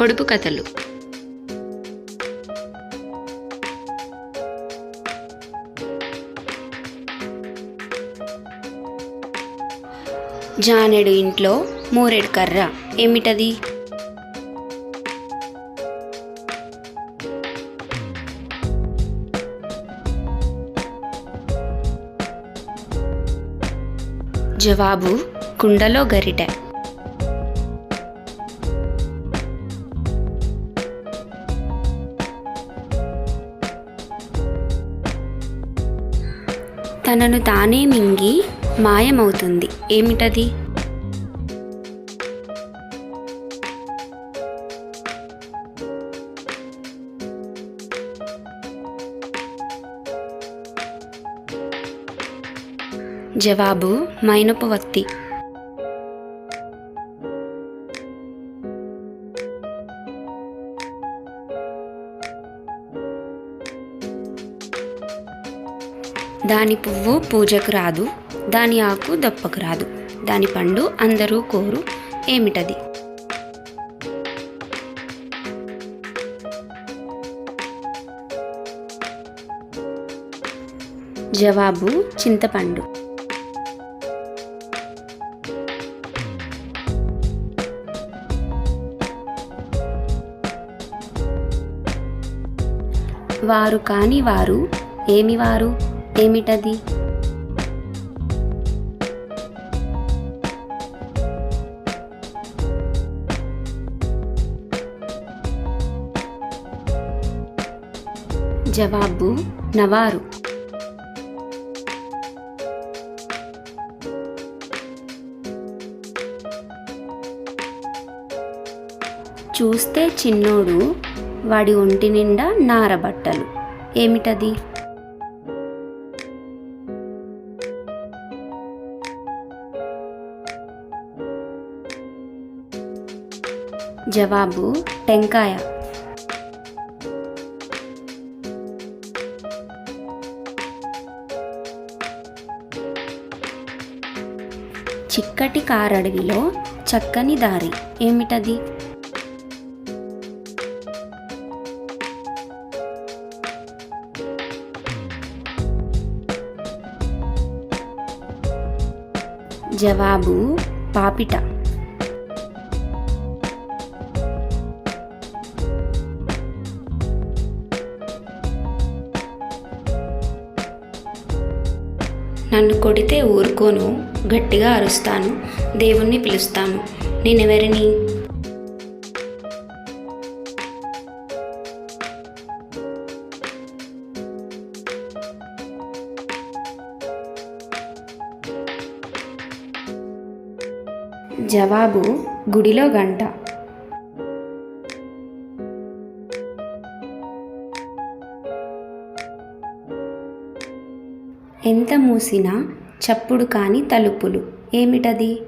పొడుపు కథలు. జానెడు ఇంట్లో మూరెడు కర్ర. ఏమిటది? జవాబు కుండలో గరిటె. తనను తానే మింగి మాయమవుతుంది. ఏమిటది? జవాబు మైనపు వత్తి దాని పువ్వు పూజకు రాదు దాని ఆకు దప్పకు రాదు. దాని పండు అందరూ కోరు ఏమిటది? జవాబు చింతపండు. వారు కాని వారు ఏమి వారు? ఏమిటది జవాబు నవారు. చూస్తే చిన్నోడు వాడి ఒంటి నిండా నారబట్టలు ఏమిటది? జవాబు టెంకాయ. చిక్కటి కారడవిలో చక్కని దారి ఏమిటది? జవాబు పాపిట. నన్ను కొడితే ఊరుకోను గట్టిగా అరుస్తాను దేవుణ్ణి పిలుస్తాను. నేనెవరిని? జవాబు గుడిలో గంట. ఎంత మూసినా చప్పుడు కాని తలుపులు. ఏమిటది?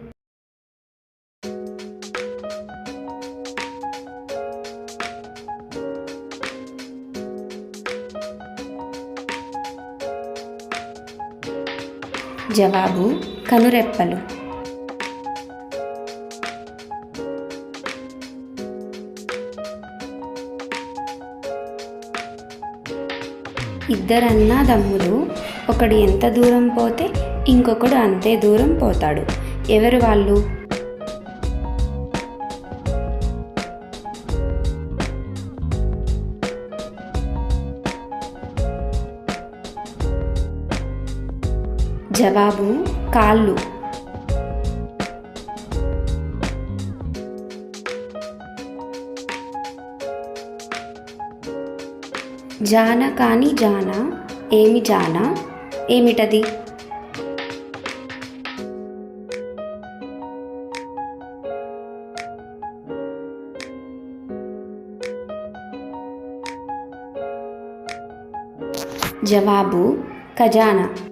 జవాబు కనురెప్పలు. ఇద్దరన్నా దమ్ములు ఒకడు ఎంత దూరం పోతే ఇంకొకడు అంతే దూరం పోతాడు. ఎవరు వాళ్ళు? జవాబు కాళ్ళు. జాన కాని జాన ఏమి జాన? ఏమిటది? జవాబు ఖజానా.